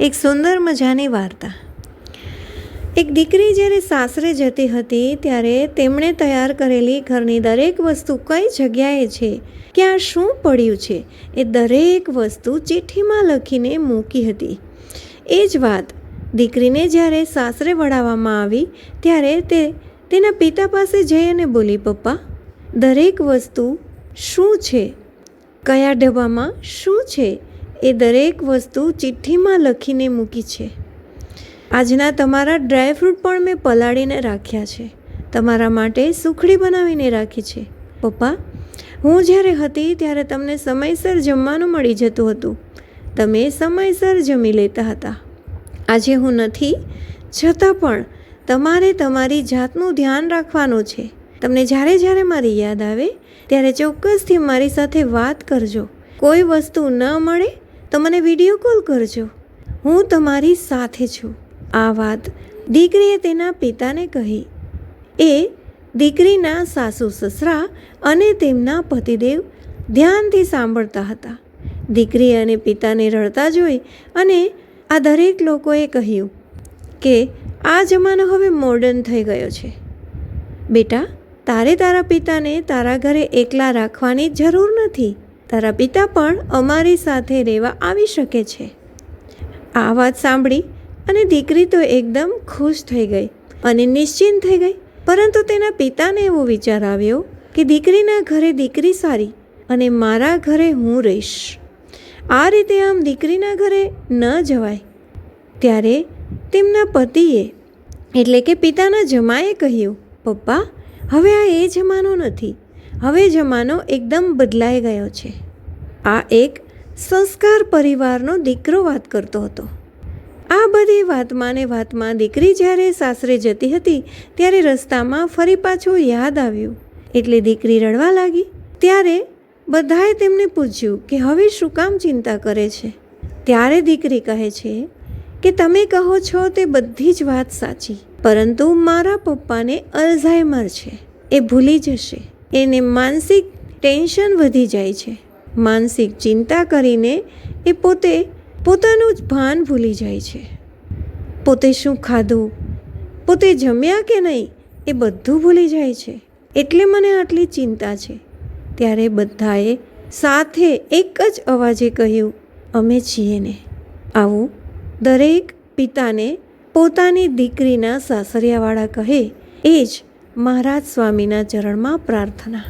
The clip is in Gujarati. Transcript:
એક સુંદર મજાની વાર્તા. એક દીકરી જ્યારે સાસરે જતી હતી, ત્યારે તેમણે તૈયાર કરેલી ઘરની દરેક વસ્તુ કઈ જગ્યાએ છે, ક્યાં શું પડ્યું છે, એ દરેક વસ્તુ ચિઠ્ઠીમાં લખીને મૂકી હતી. એ જ વાત દીકરીને જ્યારે સાસરે વળાવવામાં આવી, ત્યારે તે તેના પિતા પાસે જઈ અને બોલી, પપ્પા, દરેક વસ્તુ શું છે? કયા ડબ્બામાં શું છે? એ દરેક વસ્તુ ચિઠ્ઠીમાં લખીને મૂકી છે. આજના તમારા ડ્રાયફ્રૂટ પણ મેં પલાળીને રાખ્યા છે. તમારા માટે સુખડી બનાવીને રાખી છે. પપ્પા, હું જ્યારે હતી ત્યારે તમને સમયસર જમવાનું મળી જતું હતું. તમે સમયસર જમી લેતા હતા. આજે હું નથી, છતાં પણ તમારે તમારી જાતનું ધ્યાન રાખવાનું છે. તમને જ્યારે જ્યારે મારી યાદ આવે, ત્યારે ચોક્કસથી મારી સાથે વાત કરજો. કોઈ વસ્તુ ન મળે તો મને વીડિયો કોલ કરજો. હું તમારી સાથે છું. આ વાત દીકરીએ તેના પિતાને કહી. એ દીકરીના સાસુ સસરા અને તેમના પતિદેવ ધ્યાનથી સાંભળતા હતા. દીકરી અને પિતાને રડતા જોઈ અને આ દરેક લોકોએ કહ્યું કે આ જમાનો હવે મોડર્ન થઈ ગયો છે. બેટા, તારે તારા પિતાને તારા ઘરે એકલા રાખવાની જરૂર નથી. તારા પિતા પણ અમારી સાથે રહેવા આવી શકે છે. આ વાત સાંભળી અને દીકરી તો એકદમ ખુશ થઈ ગઈ અને નિશ્ચિંત થઈ ગઈ. પરંતુ તેના પિતાને એવો વિચાર આવ્યો કે દીકરીના ઘરે દીકરી સારી અને મારા ઘરે હું રહીશ. આ રીતે આમ દીકરીના ઘરે ન જવાય. ત્યારે તેમના પતિએ, એટલે કે પિતાના જમાએ કહ્યું, પપ્પા, હવે આ એ જમાનો નથી. હવે જમાનો એકદમ બદલાઈ ગયો છે. આ એક સંસ્કાર પરિવારનો દીકરો વાત કરતો હતો. આ બધી વાતમાં ને વાતમાં દીકરી જ્યારે સાસરે જતી હતી, ત્યારે રસ્તામાં ફરી પાછું યાદ આવ્યું. એટલે દીકરી રડવા લાગી. ત્યારે બધાએ તેમને પૂછ્યું કે હવે શું કામ ચિંતા કરે છે? ત્યારે દીકરી કહે છે કે તમે કહો છો તે બધી જ વાત સાચી, પરંતુ મારા પપ્પાને અલ્ઝાઇમર છે. એ ભૂલી જશે. એને માનસિક ટેન્શન વધી જાય છે. માનસિક ચિંતા કરીને એ પોતે પોતાનું જ ભાન ભૂલી જાય છે. પોતે શું ખાધું, પોતે જમ્યા કે નહીં, એ બધું ભૂલી જાય છે. એટલે મને આટલી ચિંતા છે. ત્યારે બધાએ સાથે એક જ અવાજે કહ્યું, અમે છીએ ને. આવું દરેક પિતાને પોતાની દીકરીના સાસરિયાવાળા કહે, એ જ મહારાજ સ્વામીના ચરણમાં પ્રાર્થના.